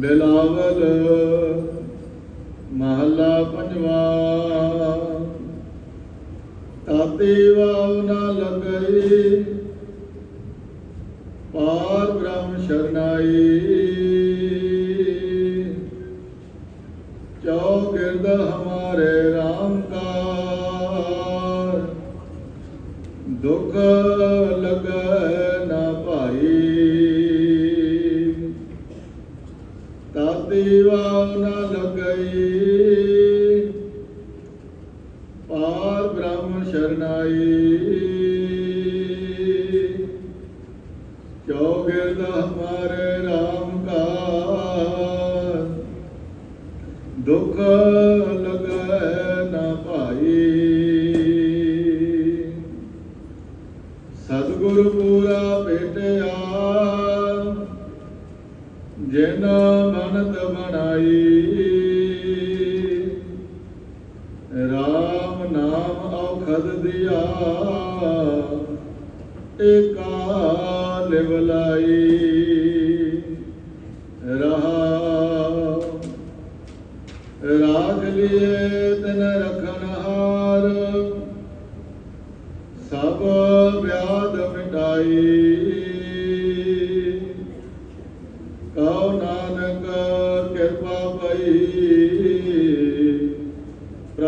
ਬਿਲਾਵਲ, ਮਹੱਲਾ ਪੰਜਵਾ। ਤਾਤੀ ਵਾਵ ਨਾ ਲਗਈ ਪਾਰ ਬ੍ਰਹਮ ਸ਼ਰਨਾਈ। ਚੌਗਿਰਦ ਹਮਾਰੇ RAM ਕਾ ਦੁਖ ਲਗੈ ਨਾ ਭਾਈ। ਤਾਤੀ ਵਾਵ ਨਾ ਲਗਈ। ਪਾਰ ਬ੍ਰਹਮ ਸ਼ਰਨਾਈ। ਚੌਗਿਰਦ ਹਮਾਰੇ RAM ਕਾ ਦੁਖ ਲਗੈ ਨਾ ਭਾਈ। ਸਤਿਗੁਰ ਪੂਰਾ ਭੇਟਿਆ ਜਿਨ ਮਨਤ ਬਣਾਈ। RAM ਨਾਮ ਔਖਦ ਦਿਆ, ਏਕਾ ਲਿਵਲਾਈ ਰਹਾ ਰਾਖ ਲਿਏ ਤਨ ਰਖਨ ਹਾਰ, ਸਭ ਵਿਆਦ ਮਿਟਾਈ।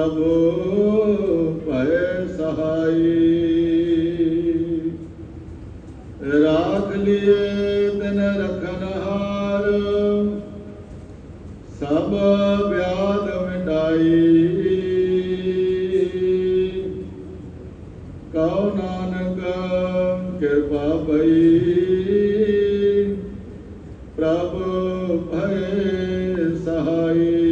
ਪ੍ਰਭੂ ਭੈ ਸਹਾਈ। ਰਾਖ ਲਿਏ ਤਨ ਰਖਨ ਹਾਰ, ਸਭ ਵਿਆਦ ਮਿਟਾਈ। ਕਉ ਨਾਨਕ ਕਿਰਪਾ ਭਈ ਪ੍ਰਭ ਭੈ ਸਹਾਈ।